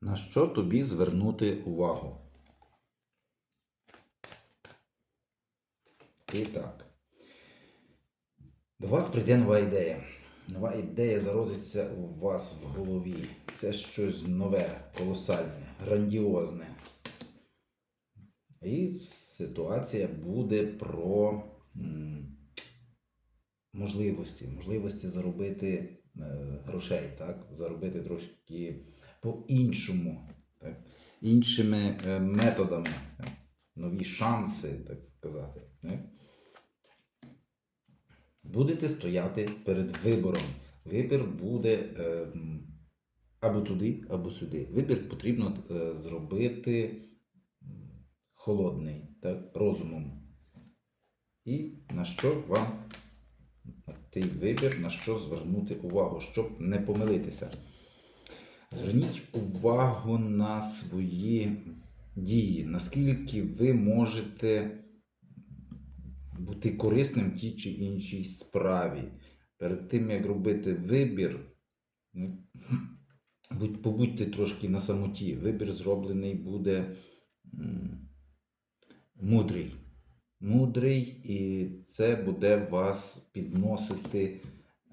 На що тобі звернути увагу? І так. До вас прийде нова ідея. Нова ідея зародиться у вас в голові. Це щось нове, колосальне, грандіозне. І ситуація буде про можливості. Можливості заробити е, грошей, так? заробити трошки по-іншому, іншими е, методами, так? нові шанси, так сказати. Так? Будете стояти перед вибором. Вибір буде е, або туди, або сюди. Вибір потрібно е, зробити холодний, так, розумом. І на що вам той вибір, на що звернути увагу, щоб не помилитися. Зверніть увагу на свої дії, наскільки ви можете бути корисним в тій чи іншій справі. Перед тим, як робити вибір, ну, побудьте трошки на самоті. Вибір зроблений буде мудрий. Мудрий, і це буде вас підносити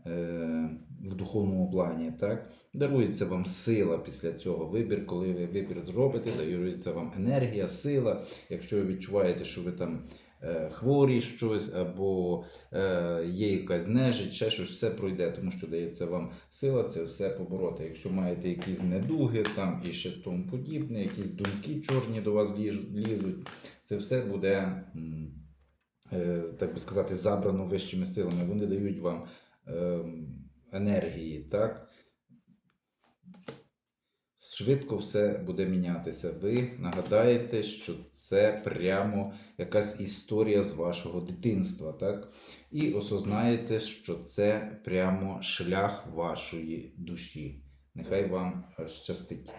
е, в духовному плані. Так? Дарується вам сила після цього вибір, коли ви вибір зробите, дарується вам енергія, сила. Якщо ви відчуваєте, що ви там е, хворі щось, або е, є якась нежить, ще щось, все пройде, тому що дається вам сила це все побороти. Якщо маєте якісь недуги там і ще тому подібне, якісь думки чорні до вас лізуть, це все буде, е, так би сказати, забрано вищими силами. Вони дають вам ем, енергії, так? Швидко все буде мінятися. Ви нагадаєте, що це прямо якась історія з вашого дитинства, так? І осознаєте, що це прямо шлях вашої душі. Нехай вам щастить.